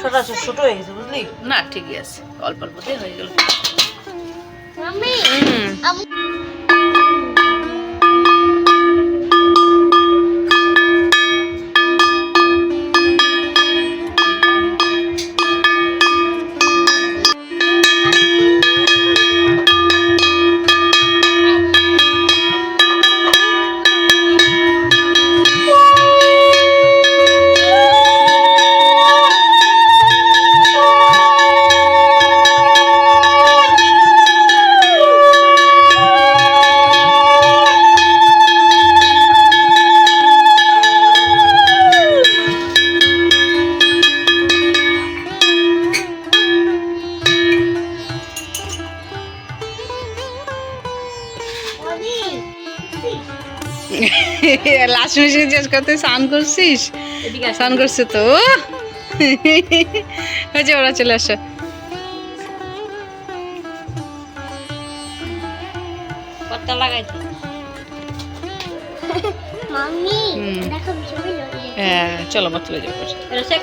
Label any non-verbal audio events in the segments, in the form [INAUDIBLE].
ছোট ছোট হয়ে গেছে বুঝলি? না ঠিকই আছে। অল্প অল্প হয়ে গেল। [LAUGHS] লাস্ট মিশে জিজ্ঞেস করতে স্নান করছিস? এদিকে স্নান করছে তো। [LAUGHS] হয়েছে ওরা চলে আসো। হ্যাঁ চলো মা চলে যাব এটা শেখ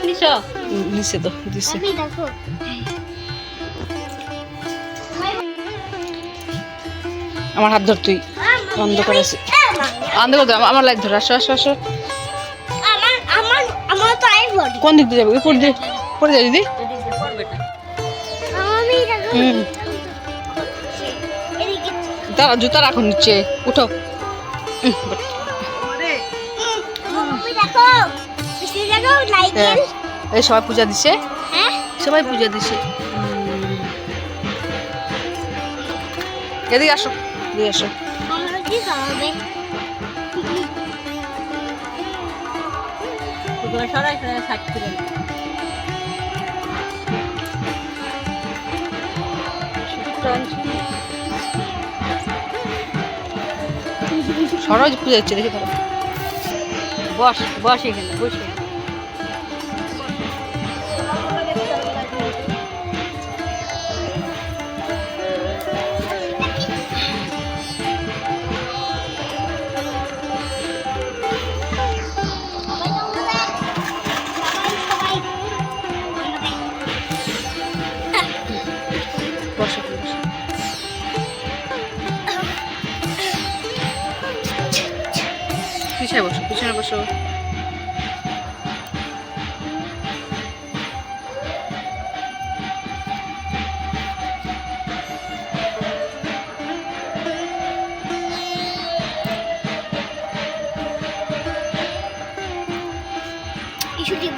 নিচে তো দিছে। আমার হাত ধর তুই। বন্ধ আছে ধর, আমার লাইট ধর আসো আসো আসো। কোন দিক দিয়ে যাবে? উপর দিয়ে পড়ে যায় দিদি? দাঁড়া জুতা রাখো নিচে। উঠো। হ্যাঁ। এই সবাই পূজা দিছে? হ্যাঁ। সবাই পূজা দিছে। এদিকে আসো। এদিকে আসো। তোমরা সরাই সরাই দেবে সরাই পূজা দেখে বস বস এখানে বসো। পিছনে বসো? পিছনে বসো। ইস্যু দিব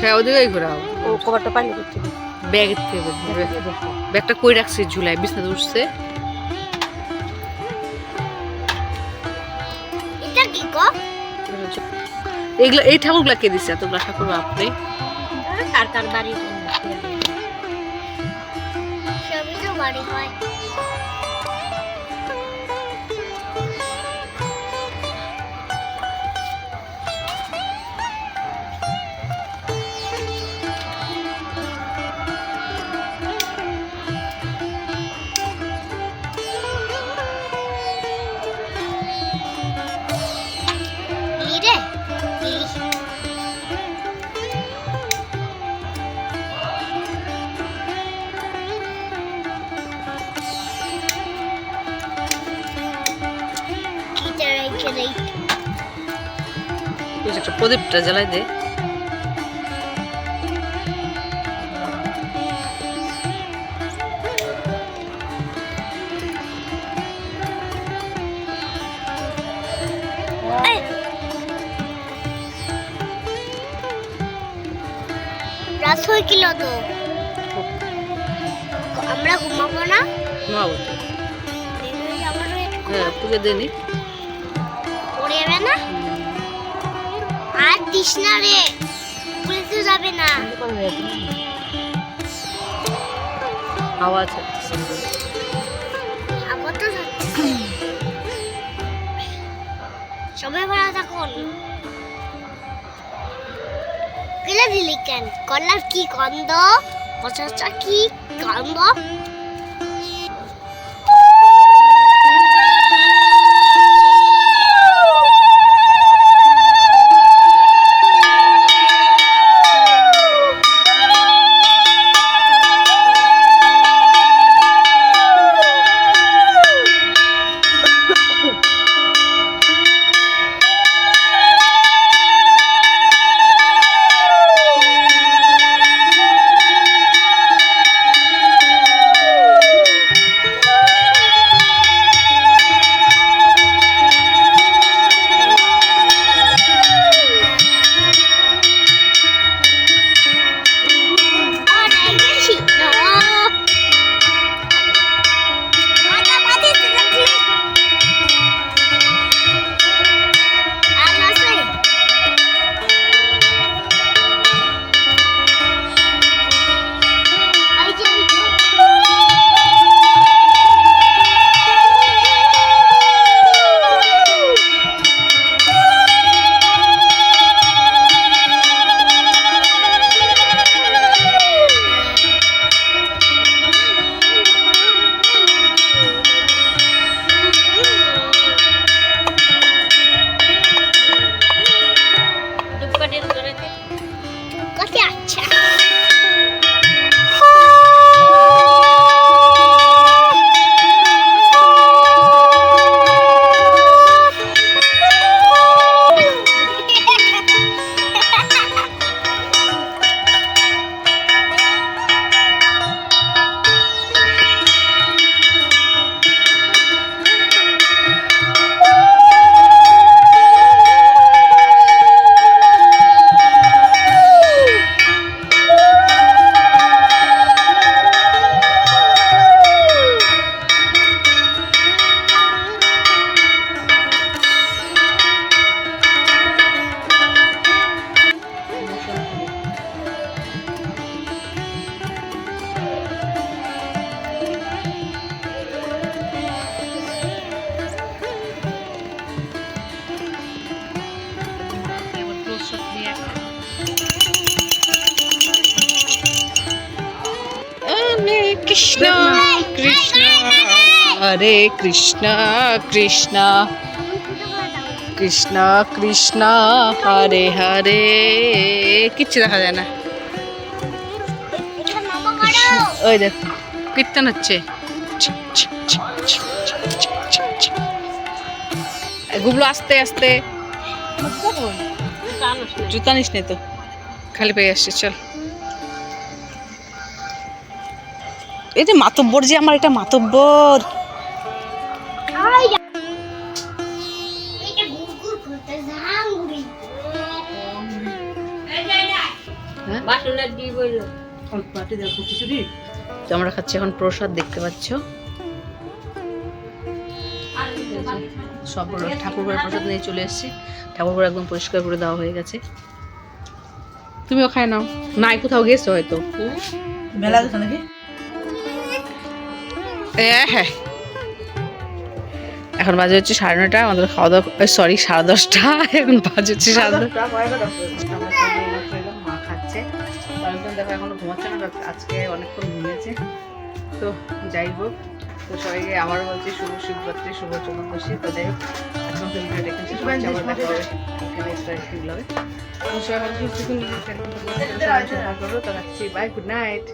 হ্যাঁ ওদিকেই ঘোরাও। ও কভারটা পাইলে করতে ব্যাগের থেকে ব্যাগটা কই রাখছে ঝুলাই বিছনাতে উঠছে। এটা কি গো? এগুলা এই ঠাকুরগুলা কে দিচ্ছে এতগুলা ঠাকুর আপনি কার কার বাড়ি? সবই তো বাড়ি হয়। এই একটা প্রদীপটা জ্বালাই দে। রাত তো আমরা ঘুমাবো না? ঘুমাবো। হয়ে পুজো পড়ে যাবে না? আর না রে পুলিশে যাবে না। আছে আবার তো যাচ্ছে সবাই ভালো থাকুন। গেলে দিলি কেন? কলার কি গন্ধ? পচাচা কি গন্ধ? কৃষ্ণ কৃষ্ণ, হরে কৃষ্ণ কৃষ্ণ। কৃষ্ণ কৃষ্ণ, হরে হরে। কিচ্ছু দেখা যায় না। ওই দেখ, কীর্তন হচ্ছে। গুবলো, আস্তে আস্তে। জুতা নিস নে তো। খালি পেয়ে আসছে, চল। এই যে মাতব্বর যে আমার এটা মাতব্বর। হ্যাঁ? তো আমরা খাচ্ছি, এখন প্রসাদ দেখতে পাচ্ছ। সব ঠাকুরঘরের প্রসাদ নিয়ে চলে এসেছি। ঠাকুরঘর একদম পরিষ্কার করে দেওয়া হয়ে গেছে। তুমিও খায় নাও। নাই কোথাও গেছো হয়তো। মেলা গেছে নাকি? হ্যাঁ এখন বাজে হচ্ছে সাড়ে নটা আমাদের খাওয়া দাওয়া সরি সাড়ে দশটা। এখন বাজে হচ্ছে সাড়ে দশটা। মা খাচ্ছে। দেখো এখনও ঘুমাচ্ছে না আজকে অনেকক্ষণ ঘুমিয়েছে। তো যাই হোক তো সবাইকে আবার বলছি শুভ শিবরাত্রি শুভ চতুর্দশী। তো যাই হোক এখন তো ভিডিওটা এখানে শেষ করছি আবার দেখা হবে এখানে এক্সট্রা একটি ব্লগে তো সবাই ভালো সুস্থ তো রাখছি বাই গুড নাইট